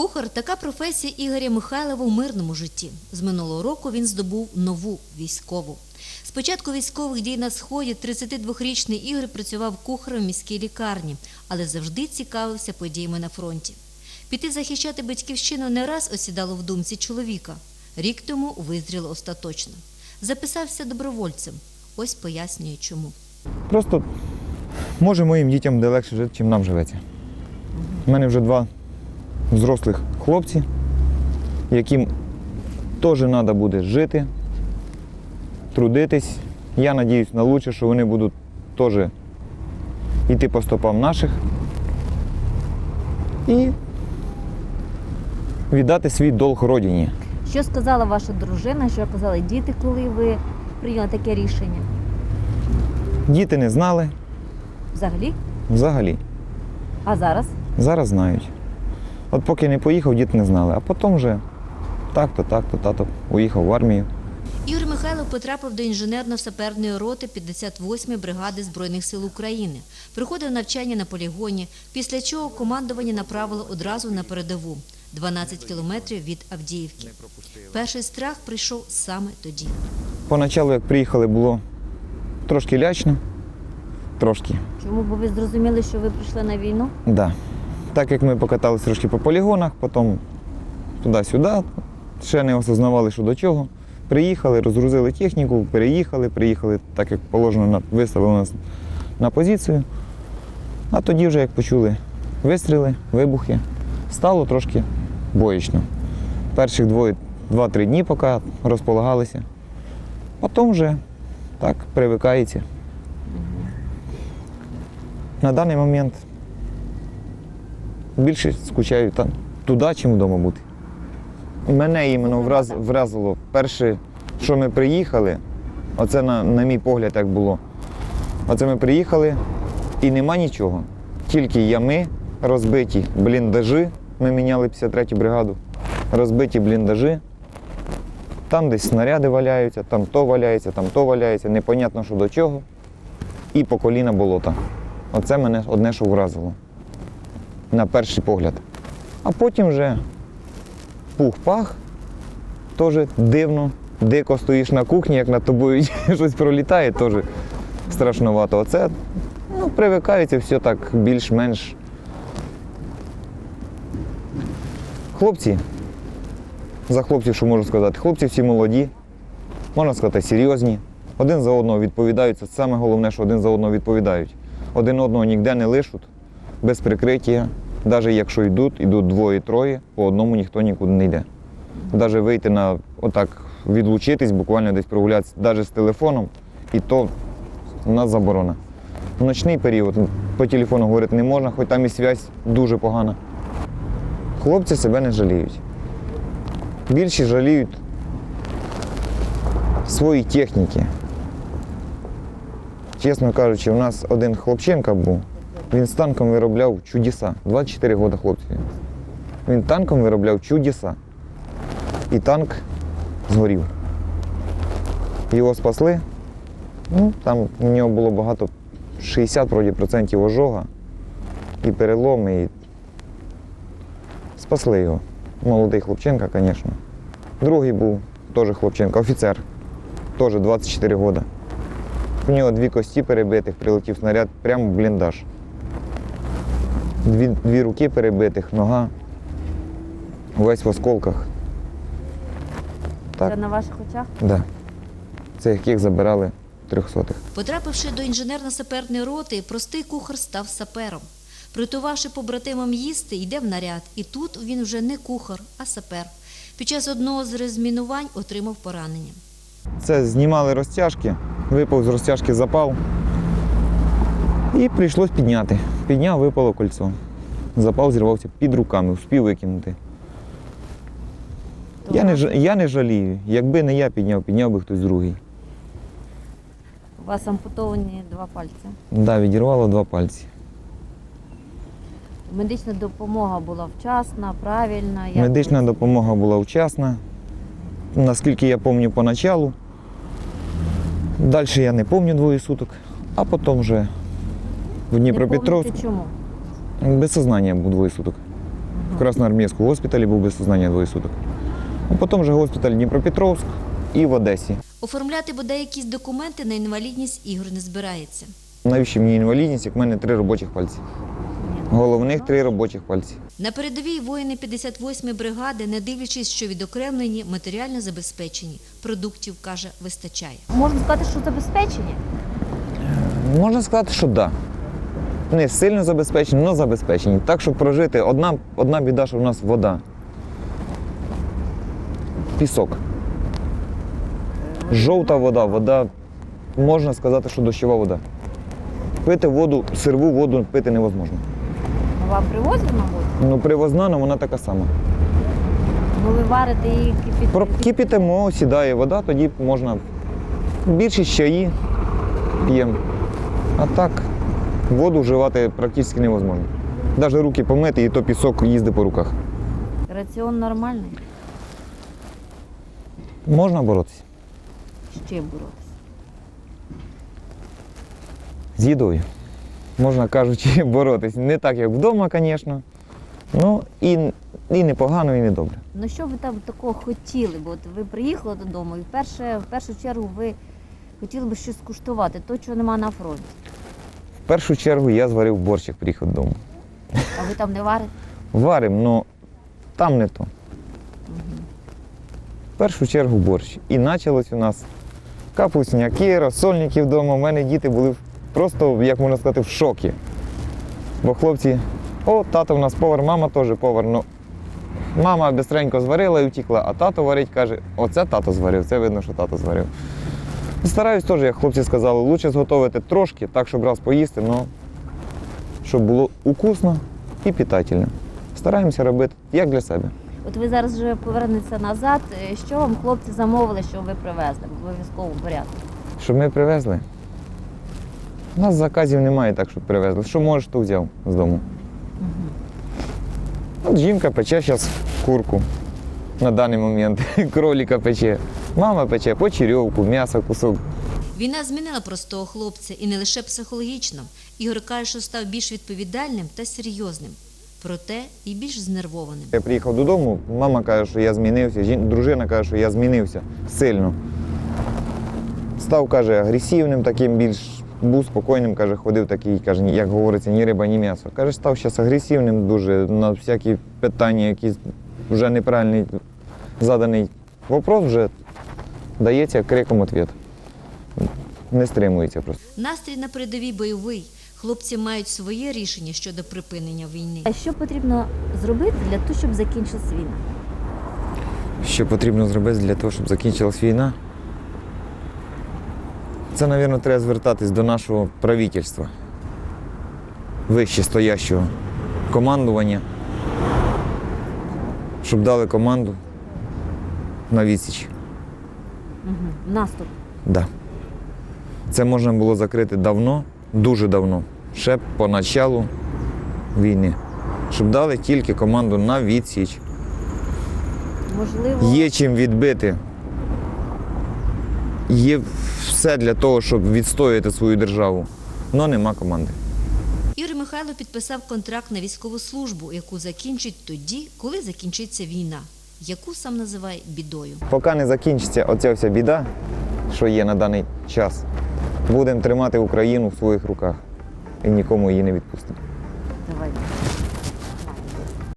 Кухар така професія Ігоря Михайлова в мирному житті. З минулого року він здобув нову військову. З початку військових дій на сході 32-річний Ігор працював кухарем в міській лікарні, але завжди цікавився подіями на фронті. Піти захищати батьківщину не раз осідало в думці чоловіка. Рік тому визріло остаточно. Записався добровольцем. Ось пояснює, чому. Просто може моїм дітям буде легше жити, чим нам живеться. У мене вже два взрослих хлопці, яким теж треба буде жити, трудитись. Я надіюсь на лучше, що вони будуть теж йти по стопам наших і віддати свій долг родині. Що сказала ваша дружина, що казали діти, коли ви прийняли таке рішення? Діти не знали Взагалі? взагалі. А зараз? Зараз знають. От поки не поїхав, діти не знали. А потім вже так-то, так-то, тато уїхав в армію. Ігор Михайлов потрапив до інженерно-саперної роти 58-ї бригади Збройних сил України. Проходив навчання на полігоні, після чого командування направило одразу на передову 12 кілометрів від Авдіївки. Перший страх прийшов саме тоді. Поначалу, як приїхали, було трошки лячно. Трошки, Чому бо ви зрозуміли, що ви прийшли на війну? да. Так як ми покаталися трошки по полігонах, потім туди-сюди, ще не осознавали, що до чого. Приїхали, розгрузили техніку, переїхали, приїхали, так як положено, виставили нас на позицію. А тоді вже як почули вистріли, вибухи, стало трошки боїчно. Перших два-три дні поки розполагалися. Потім вже так привикається. На даний момент більше скучаю там, туди, чим вдома бути. Мене іменно враз, вразило. Перше, що ми приїхали, оце на, на мій погляд як було. Оце ми приїхали і нема нічого. Тільки ями розбиті бліндажі. Ми міняли 53-ю бригаду. Розбиті бліндажі. Там десь снаряди валяються, там то валяється, там то валяється, непонятно що до чого. І по коліна болота. Оце мене одне, що вразило. На перший погляд. А потім вже пух-пах, теж дивно, дико стоїш на кухні, як над тобою щось пролітає, теж страшновато. Оце ну, привикається все так більш-менш. Хлопці, за хлопців, що можу сказати, хлопці всі молоді, можна сказати, серйозні. Один за одного відповідають. Це саме головне, що один за одного відповідають. Один одного ніде не лишуть, без прикриття. Навіть якщо йдуть, йдуть двоє-троє, по одному ніхто нікуди не йде. Навіть вийти на отак, відлучитись, буквально десь прогулятися, навіть з телефоном, і то у нас заборона. В ночний період по телефону говорити не можна, хоч там і зв'язь дуже погана. Хлопці себе не жаліють. Більші жаліють свої техніки. Чесно кажучи, у нас один хлопченка був, він з танком виробляв чудеса. 24 роки хлопці. Він танком виробляв чудеса. І танк згорів. Його спасли. Ну, там у нього було багато, 60 вроді, процентів ожога і переломи. І... Спасли його. Молодий хлопченка, звісно. Другий був теж хлопченка, офіцер, теж 24 роки. У нього дві кості перебитих, прилетів снаряд прямо в бліндаж. Дві, дві руки перебитих, нога. Весь в осколках. Так. Це на ваших очах? Да. Це яких забирали трьохсотих. Потрапивши до інженерно-саперної роти, простий кухар став сапером. Притувавши побратимам їсти, йде в наряд. І тут він вже не кухар, а сапер. Під час одного з розмінувань отримав поранення. Це знімали розтяжки, випав з розтяжки запал. І прийшлось підняти. Підняв, випало кольцо. Запал зірвався під руками, вспів викинути. Я не, ж- я не жалію. Якби не я підняв, підняв би хтось другий. У вас ампутовані два пальці. Да, відірвало два пальці. Медична допомога була вчасна, правильна. як Медична ви- допомога була вчасна. Наскільки я пам'ятаю поначалу. Далі я не пам'ятаю двоє суток, а потім вже в Дніпропетровську. чому? Без сознання був двоє суток. В Красноармійському госпіталі, був без сознання двоє суток. А потім вже госпіталь Дніпропетровськ і в Одесі. Оформляти бодай якісь документи на інвалідність Ігор не збирається. Навіщо мені інвалідність, як в мене три робочих пальці? Головних три робочих пальці. На передовій воїни 58-ї бригади, не дивлячись, що відокремлені, матеріально забезпечені. Продуктів, каже, вистачає. Можна сказати, що забезпечені? Можна сказати, що так. Да. Не сильно забезпечені, але забезпечені. Так, щоб прожити, одна, одна біда, що в нас вода. Пісок. Жовта вода, вода, можна сказати, що дощова вода. Пити воду, сирву воду пити невозможно. Вам привозять, мабуть? Ну, привозна, але вона така сама. Ви варите і кипіть. Кипітимо, сідає вода, тоді можна більшість чаї п'ємо. А так, воду вживати практично невозможно. Навіть руки помити, і то пісок їздить по руках. Раціон нормальний. Можна боротися З чим боротися? з їдою. Можна кажучи, боротися. Не так, як вдома, звісно. Ну і, і не погано, і не добре. Ну що ви там такого хотіли? Бо от ви приїхали додому і вперше, в першу чергу ви хотіли би щось скуштувати, то, чого нема на фронті. В першу чергу я зварив борщик, приїхав додому. А ви там не варите? Варим, але там не то. В першу чергу борщ. І почалось у нас капусняки, розсольники вдома. У мене діти були просто, як можна сказати, в шокі. Бо хлопці, о, тато в нас повар, мама теж повар. Ну, мама бистренько зварила і втікла, а тато варить, каже, оце тато зварив, це видно, що тато зварив. Стараюсь теж, як хлопці сказали, краще зготовити трошки, так, щоб раз поїсти, але щоб було укусно і питательно. Стараємося робити як для себе. От ви зараз вже повернетеся назад. Е, Що вам хлопці замовили, що ви привезли в обов'язковому порядку? Щоб ми привезли. У нас заказів немає так, щоб привезли. Що можеш, то взяв з дому. От жінка пече зараз курку на даний момент. Кроліка пече. Мама пече почерьовку, м'ясо, кусок. Війна змінила простого хлопця і не лише психологічно. Ігор каже, що став більш відповідальним та серйозним, проте і більш знервованим. Я приїхав додому, мама каже, що я змінився, дружина каже, що я змінився сильно. Став, каже, агресивним, таким більш був спокійним, каже, ходив такий, каже, як говориться, ні риба, ні м'ясо. Каже, став зараз агресивним дуже на всякі питання, які вже неправильний заданий вопрос, вже дається криком відповідь. Не стримується просто. Настрій на передовій бойовий. Хлопці мають своє рішення щодо припинення війни. А що потрібно зробити для того, щоб закінчилась війна? Що потрібно зробити для того, щоб закінчилась війна? Це, мабуть, треба звертатись до нашого правительства, вище стоящого командування, щоб дали команду на відсіч. Угу. Наступ. Да. Це можна було закрити давно, дуже давно, ще по началу війни. Щоб дали тільки команду на відсіч. Можливо, Є чим відбити. Є все для того, щоб відстояти свою державу. але нема команди. Ігор Михайло підписав контракт на військову службу, яку закінчить тоді, коли закінчиться війна, яку сам називає бідою. Поки не закінчиться оця вся біда, що є на даний час, будемо тримати Україну в своїх руках і нікому її не відпустимо.